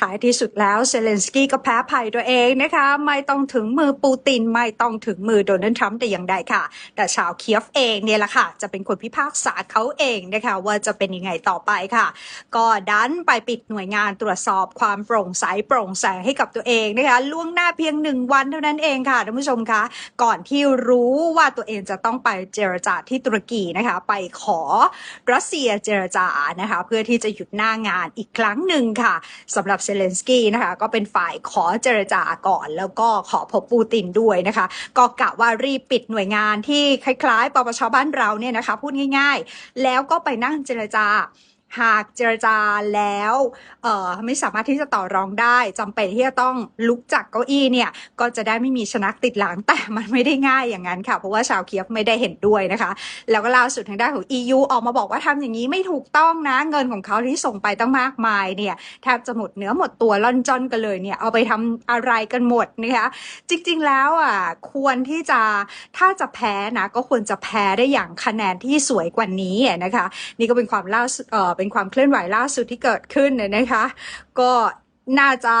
ท้ายที่สุดแล้วเซเลนสกี้ก็แพ้ภัยตัวเองนะคะ ไม่ต้องถึงมือปูติน ไม่ต้องถึงมือโดนัลด์ทรัมป์แต่อย่างใดค่ะ แต่ชาวเคียฟเองเนี่ยแหละค่ะ จะเป็นคนพิพากษาเขาเองนะคะ ว่าจะเป็นยังไงต่อไปค่ะ ก็ดันไปปิดหน่วยงานตรวจสอบความโปร่งใสโปร่งแสงให้กับตัวเองนะคะล่วงหน้าเพียงหนึ่งวันเท่านั้นเองค่ะท่านผู้ชมคะก่อนที่รู้ว่าตัวเองจะต้องไปเจรจาที่ตุรกีนะคะ ไปขอรัสเซียเจรจานะคะ เพื่อที่จะหยุดหน้างานอีกครั้งหนึ่งค่ะสำหรับเซเลนสกี้นะคะก็เป็นฝ่ายขอเจรจาก่อน แล้วก็ขอพบปูตินด้วยนะคะ ก็กะว่ารีบปิดหน่วยงานที่คล้ายๆ ปปชบ้านเราเนี่ยนะคะพูดง่าย ๆ แล้วก็ไปนั่งเจรจา หากเจรจาแล้วเอ่อไม่สามารถที่จะต่อรองได้จำเป็นที่จะต้องลุกจากเก้าอี้เนี่ย ก็จะได้ไม่มีชนักติดหลังแต่มันไม่ได้ง่ายอย่างนั้นค่ะ เพราะว่าชาวเคียฟไม่ได้เห็นด้วยนะคะ แล้วก็ล่าสุดทางด้านของ EU ออกมาบอกว่าทำอย่างนี้ไม่ถูกต้องนะ เงินของเขาที่ส่งไปตั้งมากมายเนี่ยแทบจะหมดเนื้อหมดตัวล่อนจอนกันเลยเนี่ยเอาไปทำอะไรกันหมดนะคะจริงๆแล้วอะควรที่จะถ้าจะแพ้นะก็ควรจะแพ้ได้อย่างคะแนนที่สวยกว่านี้นะคะ นี่ก็เป็นความล่าสุดเป็นความเคลื่อนไหวล่าสุดที่เกิดขึ้นเนี่ยนะคะ ก็น่าจะ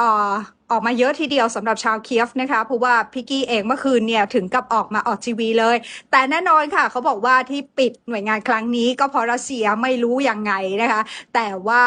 ออออกมาเยอะทีเดียวสำหรับชาวเคียฟนะคะ เพราะว่าพิกกี้เองเมื่อคืนเนี่ยถึงกับออกมาออกทีวีเลย แต่แน่นอนค่ะเขาบอกว่าที่ปิดหน่วยงานครั้งนี้ก็เพราะรัสเซียไม่รู้ยังไงนะคะ แต่ว่า